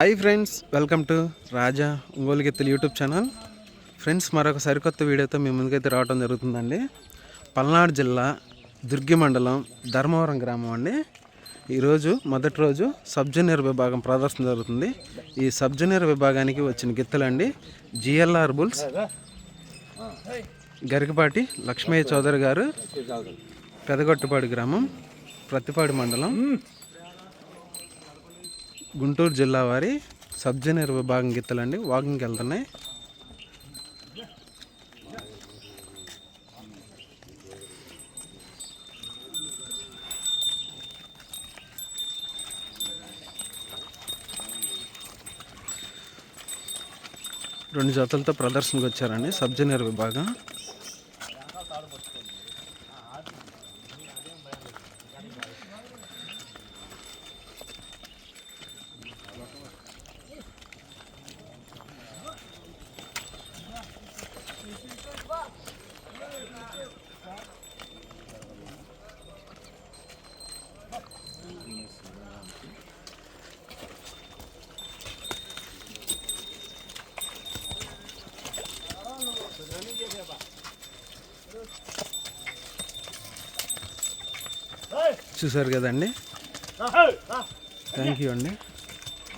Hi friends welcome to Raja Ongole గిత్తలు YouTube channel friends మరొక సరికొత్త వీడియోతో మీ ముందుకైతే రావడం జరుగుతుందండి. పల్నాడు జిల్లా దుర్గి మండలం ధర్మవరం గ్రామం అండి. ఈరోజు మొదటి రోజు సబ్ జూనియర్ విభాగం ప్రదర్శన జరుగుతుంది. ఈ సబ్ జూనియర్ విభాగానికి వచ్చిన గిత్తలండి జిఎల్ఆర్ బుల్స్ గరికపాటి లక్ష్మయ్య చౌదరి గారు పెదగొట్టుపాడు గ్రామం ప్రతిపాడు మండలం గుంటూరు జిల్లా వారి సబ్ జూనియర్ విభాగం గిత్తలండి వాకింగ్కి వెళ్తున్నాయి. రెండు జతలతో ప్రదర్శనకు వచ్చారండి సబ్ జూనియర్ విభాగం చూసారు కదండి థ్యాంక్ యూ అండి